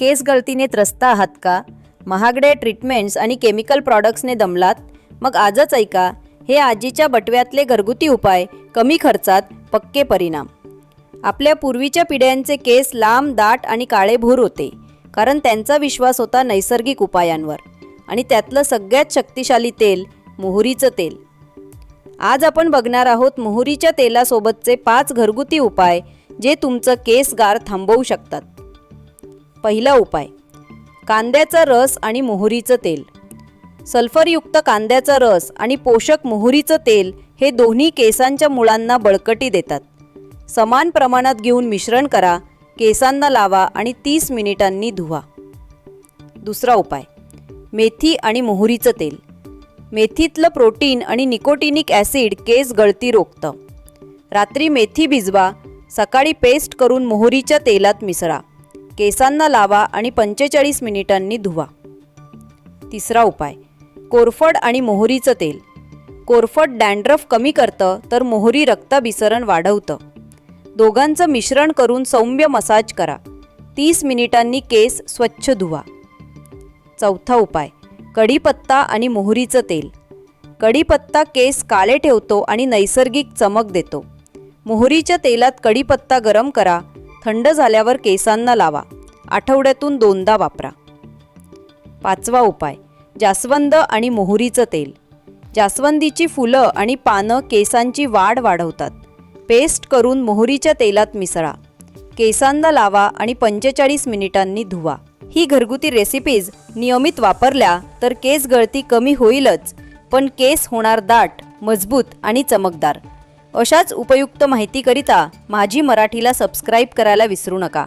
केस गळतीने त्रस्त आहात का? महागड्या ट्रीटमेंट्स आणि केमिकल प्रॉडक्ट्सने दमलात? मग आजच ऐका हे आजीच्या बटव्यातले घरगुती उपाय कमी खर्चात पक्के परिणाम. आपल्या पूर्वीच्या पिढ्यांचे केस लांब दाट आणि काळेभूर होते कारण त्यांचा विश्वास होता नैसर्गिक उपायांवर. आणि त्यातलं सगळ्यात शक्तिशाली तेल मोहरीचं तेल. आज आपण बघणार आहोत मोहरीच्या तेलासोबतचे पाच घरगुती उपाय जे तुमचं केस गार थांबवू शकतात. पहिला उपाय. कांद्याचा रस आणि मोहरीचं तेल. सल्फरयुक्त कांद्याचा रस आणि पोषक मोहरीचं तेल हे दोन्ही केसांच्या मुळांना बळकटी देतात. समान प्रमाणात घेऊन मिश्रण करा केसांना लावा आणि तीस मिनिटांनी धुवा. दुसरा उपाय. मेथी आणि मोहरीचं तेल. मेथीतलं प्रोटीन आणि निकोटिनिक ॲसिड केस गळती रोखतं. रात्री मेथी भिजवा सकाळी पेस्ट करून मोहरीच्या तेलात मिसळा. केसांना लावा आणि पंचेचाळीस मिनिटांनी धुवा. तिसरा उपाय. कोरफड आणि मोहरीचं तेल. कोरफड डँड्रफ कमी करतं तर मोहरी रक्ताभिसरण वाढवतं. दोघांचं मिश्रण करून सौम्य मसाज करा. तीस मिनिटांनी केस स्वच्छ धुवा. चौथा उपाय. कढीपत्ता आणि मोहरीचं तेल. कढीपत्ता केस काळे ठेवतो आणि नैसर्गिक चमक देतो. मोहरीच्या तेलात कढीपत्ता गरम करा थंड झाल्यावर केसांना लावा. आठवड्यातून दोनदा वापरा. पाचवा उपाय. जास्वंद आणि मोहरीचं तेल. जास्वंदीची फुलं आणि पानं केसांची वाढ वाढवतात. पेस्ट करून मोहरीच्या तेलात मिसळा. केसांना लावा आणि पंचेचाळीस मिनिटांनी धुवा. ही घरगुती रेसिपीज नियमित वापरल्या तर केस गळती कमी होईलच पण केस होणार दाट मजबूत आणि चमकदार. अशाच उपयुक्त माहितीकरिता माझी मराठीला सबस्क्राईब करायला विसरू नका.